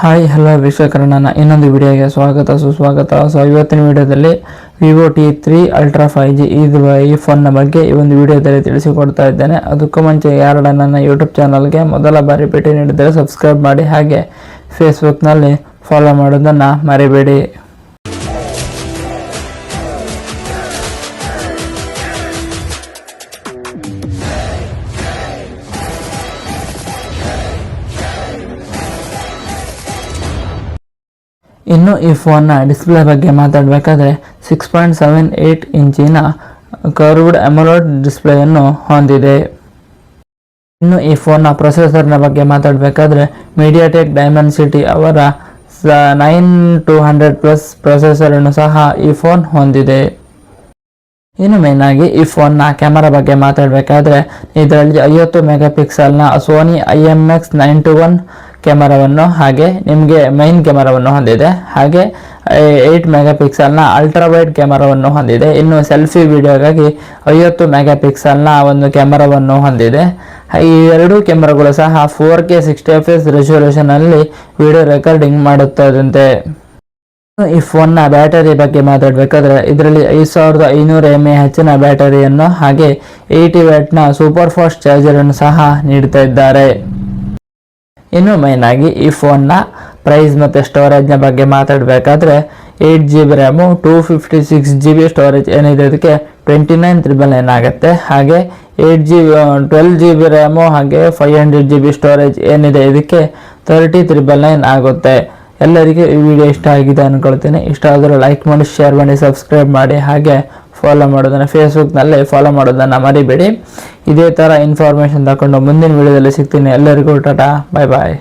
Hi, hello ವೀಕ್ಷಕರ, ನನ್ನ ಇನ್ನೊಂದು ವಿಡಿಯೋಗೆ ಸ್ವಾಗತ, ಸುಸ್ವಾಗತ. ಸೊ ಇವತ್ತಿನ ವಿಡಿಯೋದಲ್ಲಿ Vivo T three ultra five G ಇದು ಈ ಫೋನ್ನ ಬಗ್ಗೆ ಈ ಒಂದು ವಿಡಿಯೋದಲ್ಲಿ ತಿಳಿಸಿಕೊಡ್ತಾ ಇದ್ದೇನೆ. ಅದಕ್ಕೂ ಮುಂಚೆ ಯಾರು ನನ್ನ ಯೂಟ್ಯೂಬ್ ಚಾನಲ್ಗೆ ಮೊದಲ ಬಾರಿ ಭೇಟಿ ನೀಡಿದರೆ ಸಬ್ಸ್ಕ್ರೈಬ್ ಮಾಡಿ. ಹಾಗೆ ಫೇಸ್ಬುಕ್ನಲ್ಲಿ ಫಾಲೋ ಮಾಡೋದನ್ನು ಮರಿಬೇಡಿ. ಇನ್ನು ಈ ಫೋನ್ನ ಡಿಸ್ಪ್ಲೇ ಬಗ್ಗೆ ಮಾತಾಡಬೇಕಾದ್ರೆ ಸಿಕ್ಸ್ ಪಾಯಿಂಟ್ ಸೆವೆನ್ ಏಯ್ಟ್ ಇಂಚಿನ ಕರ್ವ್ಡ್ ಡಿಸ್ಪ್ಲೇ ಡಿಸ್ಪ್ಲೇಯನ್ನು ಹೊಂದಿದೆ. ಇನ್ನು ಈ ಫೋನ್ನ ಪ್ರೊಸೆಸರ್ನ ಬಗ್ಗೆ ಮಾತಾಡಬೇಕಾದ್ರೆ ಮೀಡಿಯಾಟೆಕ್ ಡೈಮೆನ್ಸಿಟಿ ಅವರ ನೈನ್ ಟು ಹಂಡ್ರೆಡ್ ಪ್ಲಸ್ ಪ್ರೊಸೆಸರನ್ನು ಸಹ ಈ ಫೋನ್ ಹೊಂದಿದೆ. ಇನ್ನು ಮೇನ್ ಆಗಿ ಈ ಫೋನ್ನ ಕ್ಯಾಮರಾ ಬಗ್ಗೆ ಮಾತಾಡಬೇಕಾದ್ರೆ ಇದರಲ್ಲಿ ಐವತ್ತು mega ಪಿಕ್ಸೆಲ್ನ Sony I M X nine two one ಕ್ಯಾಮರಾವನ್ನು ಹಾಗೆ ನಿಮಗೆ ಮೈನ್ ಕ್ಯಾಮರಾವನ್ನು ಹೊಂದಿದೆ. ಹಾಗೆ ಏಯ್ಟ್ ಮೆಗಾ ಪಿಕ್ಸಲ್ನ ಅಲ್ಟ್ರಾ ವೈಡ್ ಕ್ಯಾಮರಾವನ್ನು ಹೊಂದಿದೆ. ಇನ್ನು ಸೆಲ್ಫಿ ವಿಡಿಯೋಗಾಗಿ ಐವತ್ತು ಮೆಗಾ ಪಿಕ್ಸೆಲ್ನ ಒಂದು ಕ್ಯಾಮರಾವನ್ನು ಹೊಂದಿದೆ. ಈ ಎರಡೂ ಕ್ಯಾಮರಾಗಳು ಸಹ four K sixty F S ರೆಸೊಲ್ಯೂಷನಲ್ಲಿ video recording ಮಾಡುತ್ತದಂತೆ. ಈ ಫೋನ್ನ ಬ್ಯಾಟರಿ ಬಗ್ಗೆ ಮಾತಾಡಬೇಕಾದ್ರೆ, ಇದರಲ್ಲಿ ಐದು ಸಾವಿರದ ಐನೂರು ಎಂ ಎ ಹೆಚ್ಚಿನ ಬ್ಯಾಟರಿಯನ್ನು ಹಾಗೆ ಏಯ್ಟಿ ವ್ಯಾಟ್ನ ಸೂಪರ್ ಫಾಸ್ಟ್ ಚಾರ್ಜರನ್ನು ಸಹ ನೀಡ್ತಾ ಇದ್ದಾರೆ. ಇನ್ನು ಮೈನ್ ಆಗಿ ಈ ಫೋನ್ನ ಪ್ರೈಸ್ ಮತ್ತು ಸ್ಟೋರೇಜ್ನ ಬಗ್ಗೆ ಮಾತಾಡಬೇಕಾದ್ರೆ eight G B RAM two fifty six G B storage ಏನಿದೆ ಅದಕ್ಕೆ ಟ್ವೆಂಟಿ ನೈನ್ ತ್ರಿಬಲ್ ನೈನ್ ಆಗುತ್ತೆ. ಹಾಗೆ eight G twelve G B RAM ಹಾಗೆ five hundred G B storage ಏನಿದೆ ಇದಕ್ಕೆ ತರ್ಟಿ ತ್ರಿಬಲ್ ನೈನ್ ಆಗುತ್ತೆ. ಎಲ್ಲರಿಗೂ ಈ ವಿಡಿಯೋ ಇಷ್ಟ ಆಗಿದೆ ಅಂದ್ಕೊಳ್ತೀನಿ ಇಷ್ಟ ಆದರೂ ಲೈಕ್ ಮಾಡಿ ಶೇರ್ ಮಾಡಿ ಸಬ್ಸ್ಕ್ರೈಬ್ ಮಾಡಿ. ಹಾಗೆ ಫಾಲೋ ಮಾಡೋದನ್ನು ಫೇಸ್ಬುಕ್ನಲ್ಲಿ ಫಾಲೋ ಮಾಡೋದನ್ನು ಮರಿಬೇಡಿ. ಇದೇ ಥರ ಇನ್ಫಾರ್ಮೇಷನ್ ತಗೊಂಡು ಮುಂದಿನ ವಿಡಿಯೋದಲ್ಲಿ ಸಿಗ್ತೀನಿ. ಎಲ್ಲರಿಗೂ ಟಾಟಾ ಬಾಯ್ ಬಾಯ್